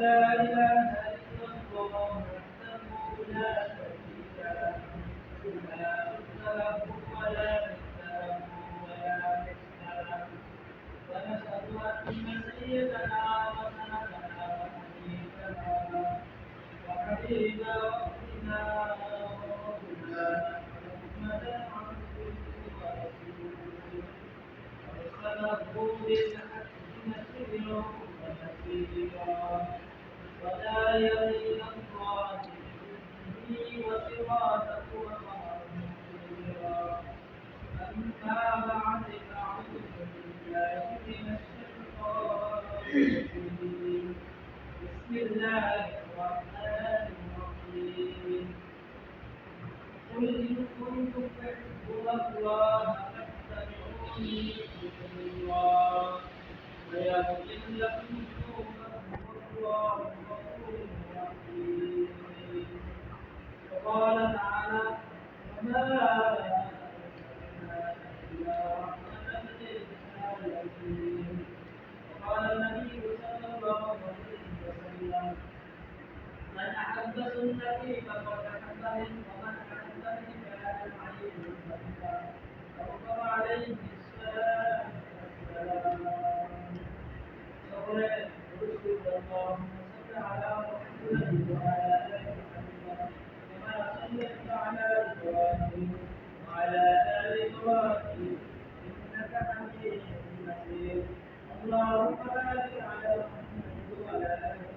لا إله سيدنا وسندنا وحبيبنا وحبيب ربنا ومولانا محمدا عبده ورسوله ارسله بالحق نسيرا ونسيرا ولا يضل الله وصراطه ومعه أما بعد الله قل إن كنتم الله فاتبعوني يحببكم الله ويغفر لكم ذنوبكم والله غفور رحيم. وقال تعالى وما اللهم بارك على محمد وعلى آل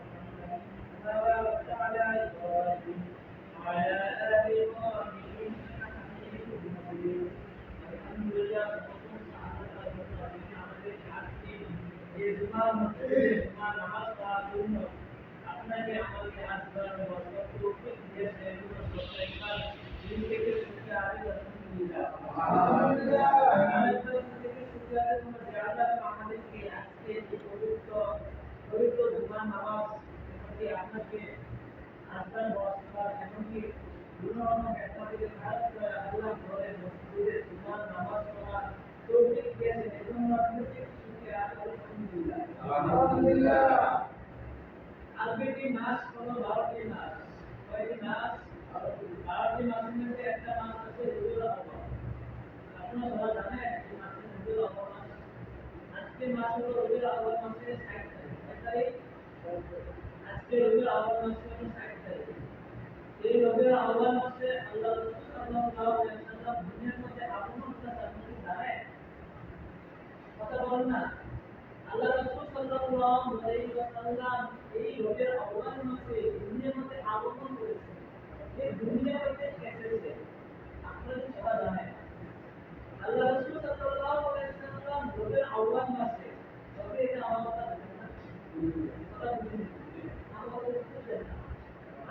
আমাদেরকে আজকে পবিত্র পবিত্র জুমার নামাজ আরবিটি মাস? হলো বারোটি মাস? কয়টি মাস? বারোটি। মাসের মধ্যে একটা মাস আছে রবিউল আপনারা সবাই জানেন এই মাসের রবিউল মাস আজকে মাস হলো রবিউল আউয়াল মাসের 60 তারিখ। কয় তারিখ? হলো 60 তারিখ এই রবিউল আউয়াল মাসে আল্লাহ রাসূল সাল্লাল্লাহু আলাইহি ওয়াসাল্লাম দুনিয়ার মধ্যে আগমন করেছেন। আপনি কথা বলেন না আল্লাহ রাসূল রোগের আহ্বান আল্লাহ রোগের আহ্বান মাসে তবে এটা আমার কথা বলেন না কথা বুঝেন আমার কথা বুঝছেন না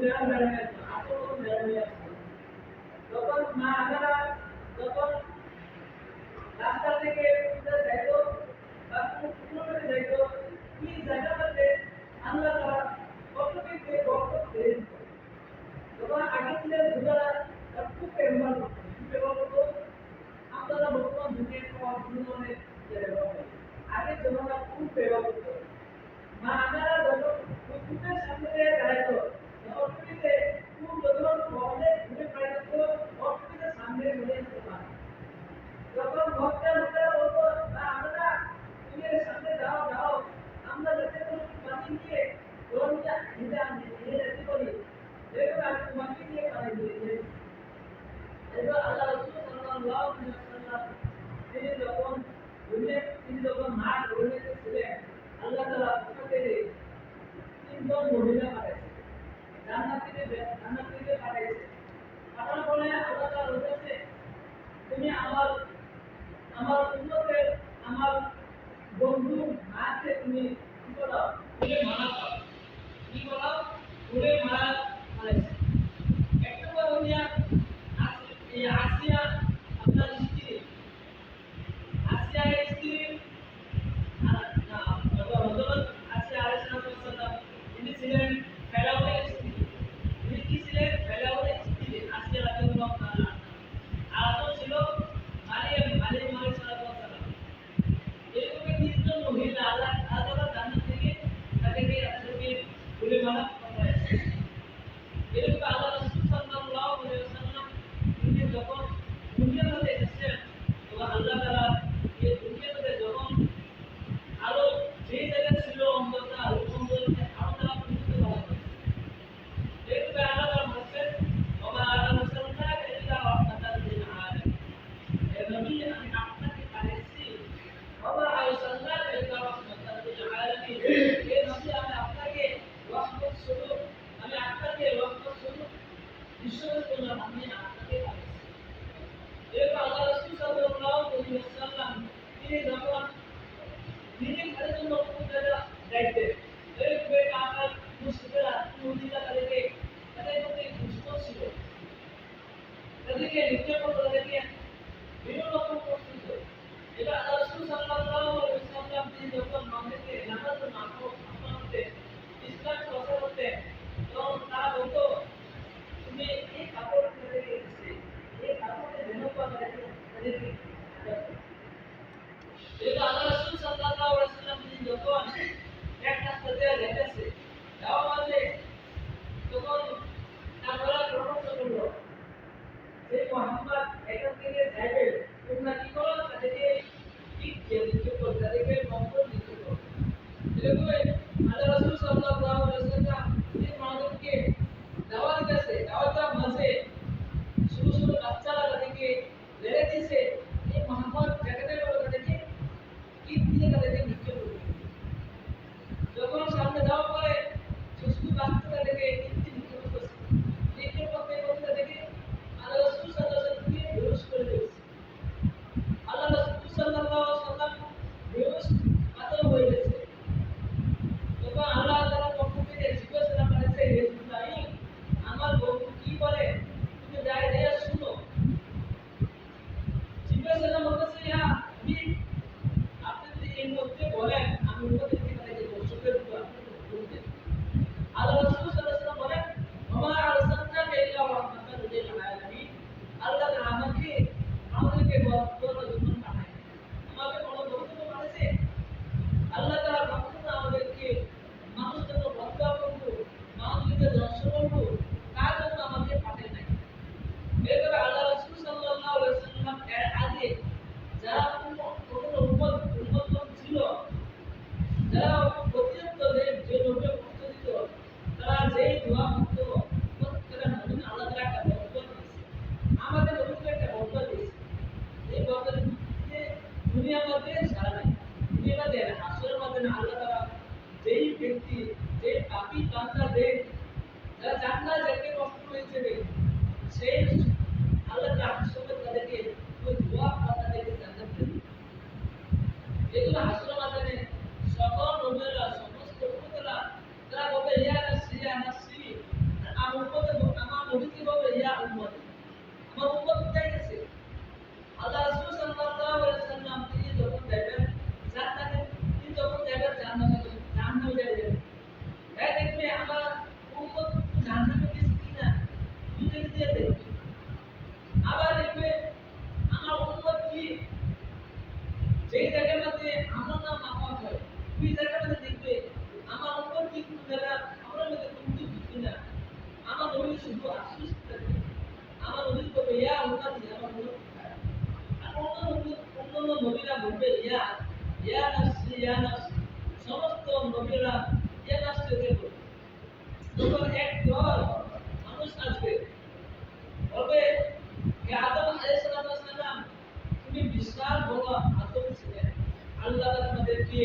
down that head. মারা কি তুলে মারা তারা যেই দোয়া মুক্ত যে আদম আলাইহিসসালাম তিনি বিশাল বড় আদম ছিলেন আল্লাহ তাদেরকে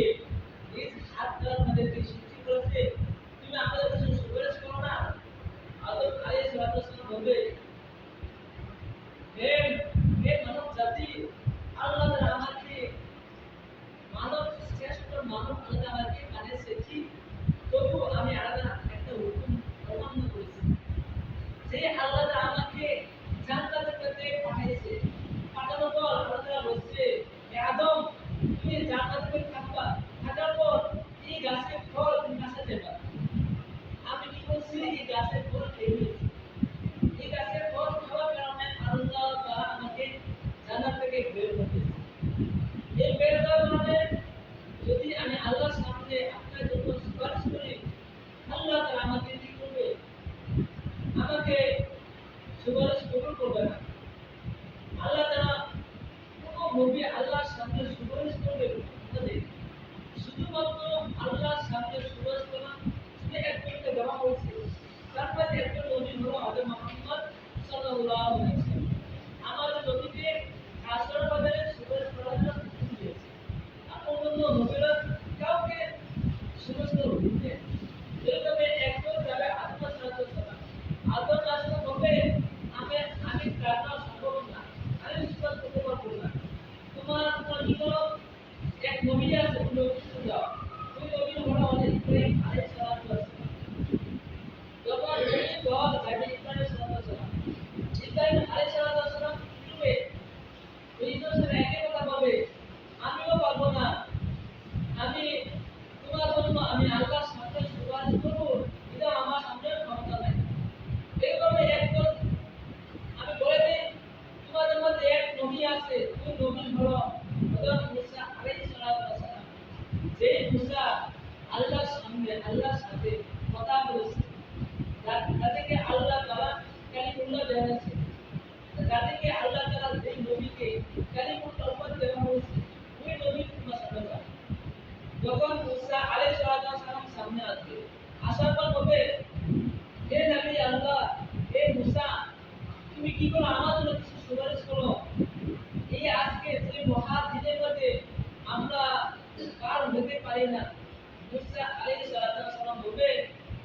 মুসা আলাইহিস সালাম বলবে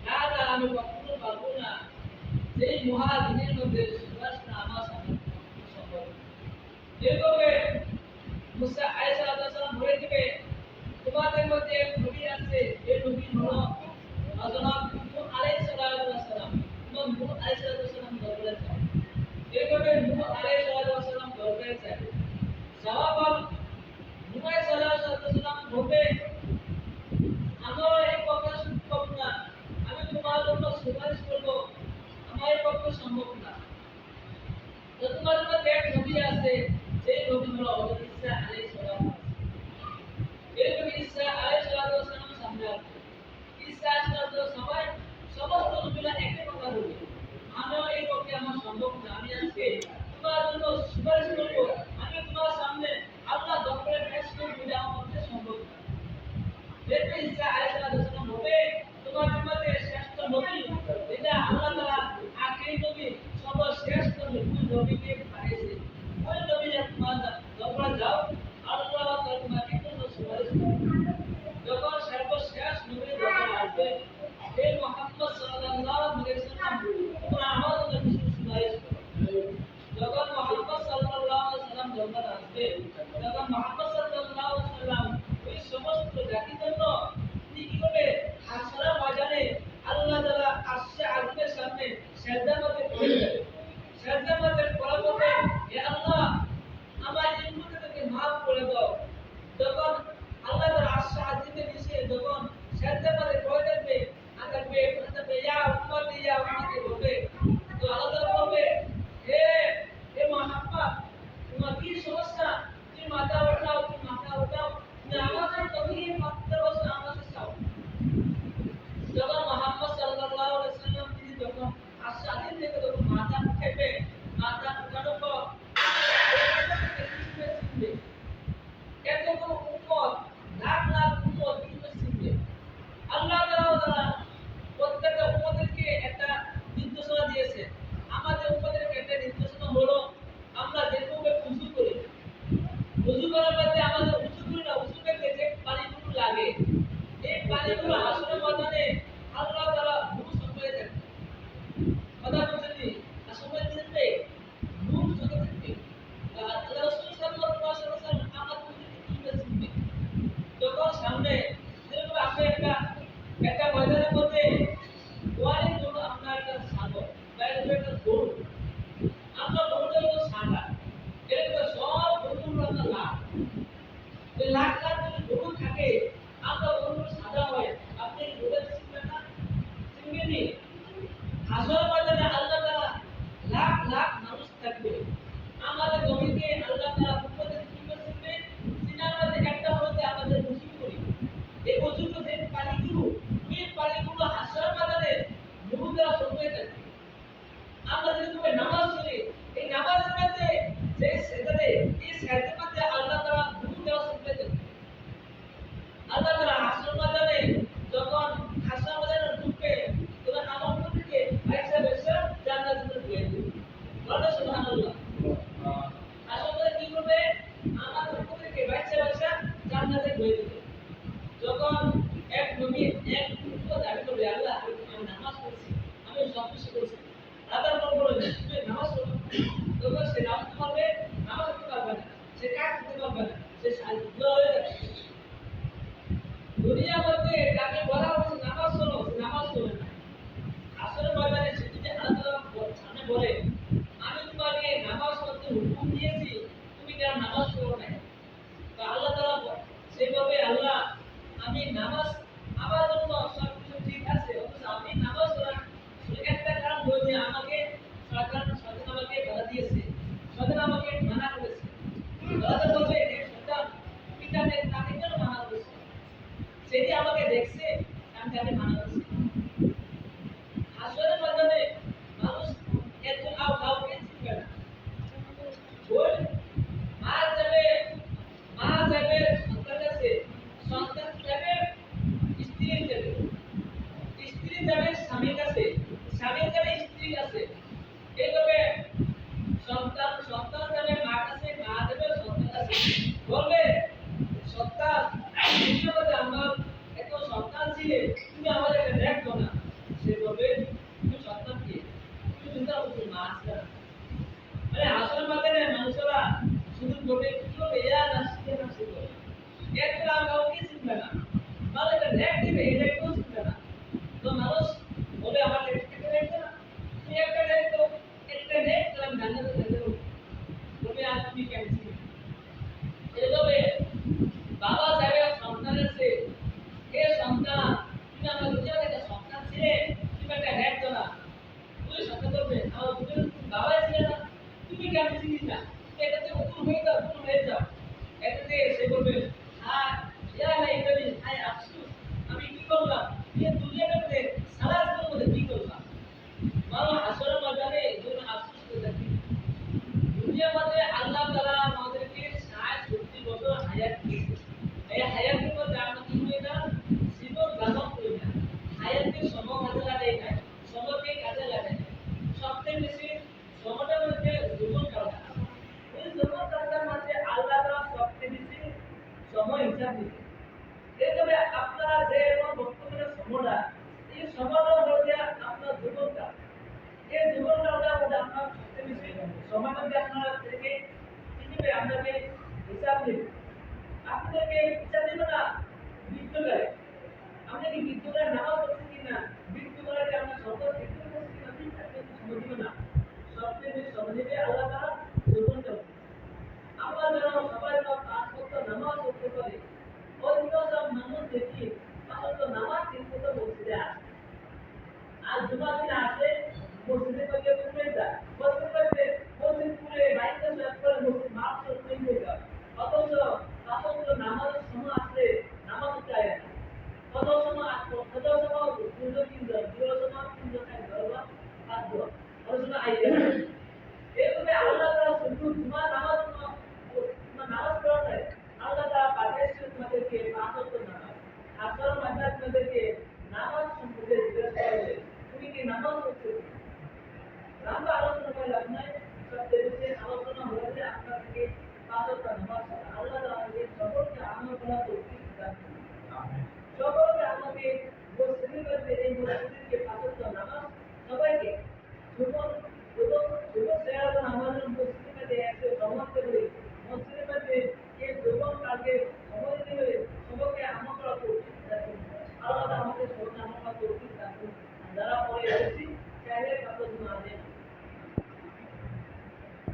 না তা আমি কখনো পারব না সেই মহাদিনের মধ্যে সুভাষ না আমার সামনে সম্ভব যেভাবে মুসা আলাইহিস সালাম বলে দিবে, তোমাদের মধ্যে নবী আছে এই নবী হলো হযরত নূহ আলাইহিস সালাম এবং নূহ আলাইহিস সালাম দরবারে যায়। যেভাবে নূহ আলাইহিস সালাম দরবারে যায়। সাহাবা নূহ আলাইহিস সালাম বলবে সুপারিশ করব। আমার পক্ষে সম্ভব না। যতবার আমার ব্যাগ আছে দুনিয়া মধ্যে তাকে বলা